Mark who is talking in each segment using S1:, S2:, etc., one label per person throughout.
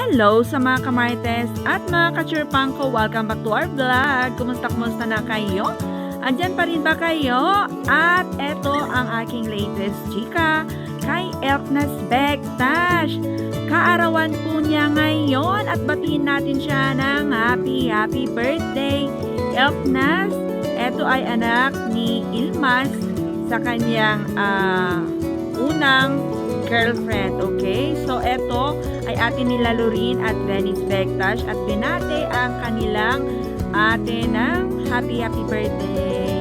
S1: Hello sa mga kamartes at mga kachurpang ko. Welcome back to our vlog. Kumusta kumusta na kayo? Andyan pa rin ba kayo? At eto ang aking latest chika kay Elknas Bektash. Kaarawan po niya ngayon at batiin natin siya ng happy happy birthday. Elknas, eto ay anak ni Ilmas sa kanyang ah, unang girlfriend, okay? So, eto ay ate nila Lorin at Venice Bektash at binate ang kanilang ate ng happy happy birthday.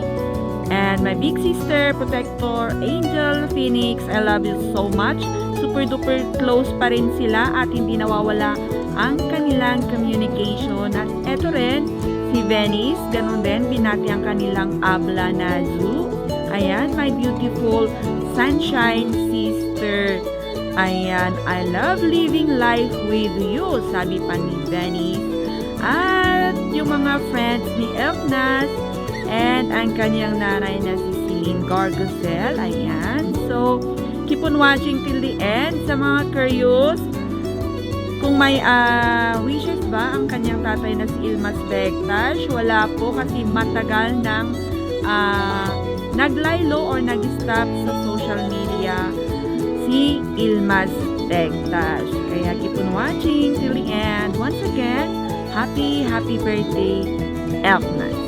S1: And my big sister, protector, Angel Phoenix, I love you so much. Super duper close pa rin sila at hindi nawawala ang kanilang communication. At eto rin, si Venice, ganun din, binati ang kanilang abla na zoo. Ayan, my beautiful sunshine sister. Ayan, I love living life with you, sabi pa ni Venice. At yung mga friends ni Elfnas and ang kanyang nanay na si Celine Gargosel. Ayan, so keep on watching till the end sa mga curious. Kung may ah, wishes ba ang kanyang tatay na si Ilmas Bektash, wala po kasi matagal nang ah, naglaylo or nag-stop sa social media si Ilmas Bektash. Kaya keep on watching till the end. Once again, happy, happy birthday, Elfnas.